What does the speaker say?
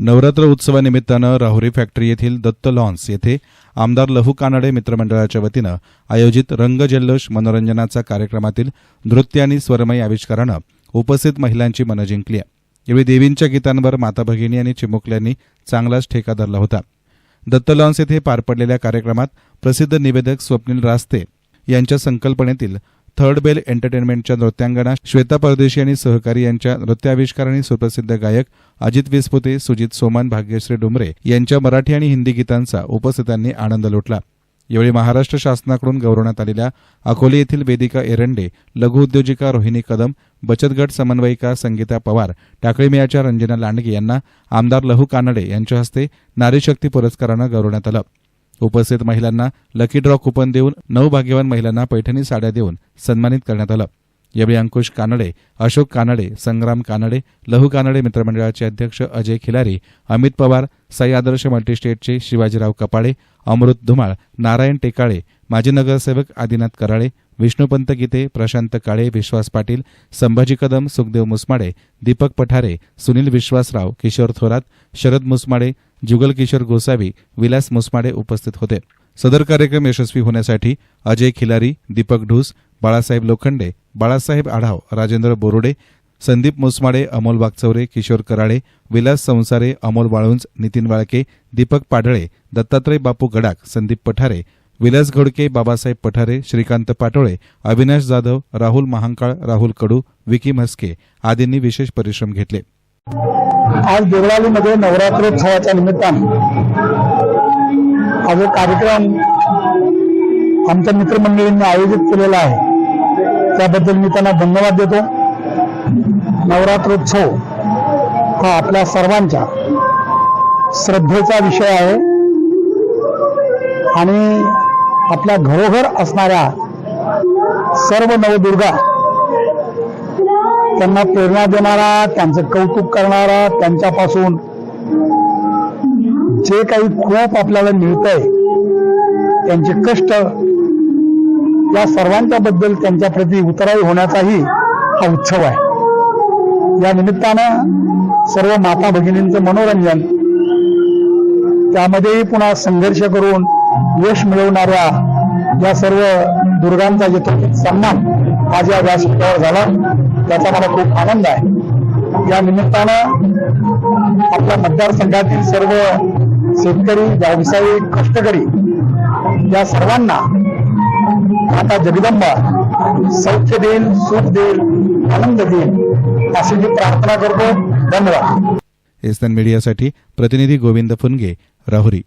Navratra उत्सवानिमित्तानं Rahuri factory येथील Datta lawns येथे आमदार लहू कानडे मित्रमंडळाच्या वतीनं आयोजित रंग जल्लोष मनोरंजनाचा कार्यक्रमातील नृत्य आणि स्वरमयी आविष्कारानं उपस्थित महिलांची मनं जिंकली. यावेळी देवींच्या गीतांवर माता भगिनी आणि चिमुकल्यांनी चांगलाच ठेका धरला होता. दत्त लॉन्स येथे पार पडलेल्या कार्यक्रमात प्रसिद्ध निवेदक स्वप्नील रास्ते यांच्या संकल्पनेतील थर्ड बेल एंटरटेनमेंटच्या नृत्यांगना श्वेता परदेशी आणि सहकारी यांच्या नृत्याविष्कार आणि सुप्रसिद्ध गायक अजित विस्पुते सुजित सोमन भाग्यश्री डुमरे यांच्या मराठी आणि हिंदी गीतांचा उपस्थितांनी आनंद लुटला. यावेळी महाराष्ट्र शासनाकडून गौरवण्यात आलेल्या अकोले येथील वेदिका एरंडे लघु उद्योजिका रोहिणी कदम बचत गट समन्वयिका संगीता पवार टाकळीमेयाच्या रंजना लांडगे यांना आमदार लहू कानडे यांच्या हस्ते नारी शक्ती पुरस्कारानं गौरवण्यात आलं. उपस्थित महिलांना लकी ड्रॉ कुपन देऊन नऊ भाग्यवान महिलांना पैठणी साड्या देऊन सन्मानित करण्यात आलं. यावेळी अंकुश कानडे अशोक कानडे संग्राम कानडे लहू कानडे मित्रमंडळाचे अध्यक्ष अजय खिलारी अमित पवार साई आदर्श मल्टीस्टेटचे शिवाजीराव कपाळे अमृत धुमाळ नारायण टेकाळे माजी नगरसेवक आदिनाथ कराळे विष्णुपंत गीते प्रशांत काळे विश्वास पाटील संभाजी कदम सुखदेव मुसमाडे दीपक पठारे सुनील विश्वासराव किशोर थोरात शरद मुसमाडे जुगल किशोर गोसावी विलास मुसमाडे उपस्थित होते. सदर कार्यक्रम यशस्वी होण्यासाठी अजय खिलारी दीपक ढूस बाळासाहेब लोखंडे बाळासाहेब आढाव राजेंद्र बोरुडे संदीप मुसमाडे अमोल वागचौरे किशोर कराळे विलास संसारे अमोल वाळुंज नितीन वाळके दीपक पाडळे दत्तात्रय बापू गडाख संदीप पठारे विलास घोडके बाबासाहेब पठारे श्रीकांत पाटोळे अविनाश जाधव राहुल महांकाळ राहुल कडू विकी म्हस्के आदींनी विशेष परिश्रम घेतले. आज देवळालीमध्ये नवरात्रोत्सवाच्या निमित्तानं हा जो कार्यक्रम आमच्या मित्रमंडळींनी आयोजित केलेला आहे. त्याबद्दल मी त्यांना धन्यवाद देतो. नवरात्रोत्सव हा आपल्या सर्वांच्या श्रद्धेचा विषय आहे. आणि आपल्या घरोघर असणाऱ्या सर्व नवदुर्गा त्यांना प्रेरणा देणारा त्यांचं कौतुक करणारा त्यांच्यापासून जे काही खूप आपल्याला मिळतंय त्यांचे कष्ट या सर्वांच्या बद्दल त्यांच्या प्रती उतराई होण्याचाही हा उत्सव आहे. या निमित्तानं सर्व माता भगिनींचं मनोरंजन त्यामध्येही पुन्हा संघर्ष करून यश मिळवणाऱ्या या सर्व दुर्गांचा जिथं सन्मान आज या व्यासपीठावर झाला त्याचा मला खूप आनंद आहे. या निमित्तानं आपल्या मतदारसंघातील सर्व शेतकरी व्यावसायिक कष्टकरी या सर्वांना आता जगदंबा सौख्य देईल सुख देईल आनंद देईल अशी मी प्रार्थना करतो. धन्यवाद. एसएन मीडियासाठी प्रतिनिधी गोविंद फुनगे राहुरी.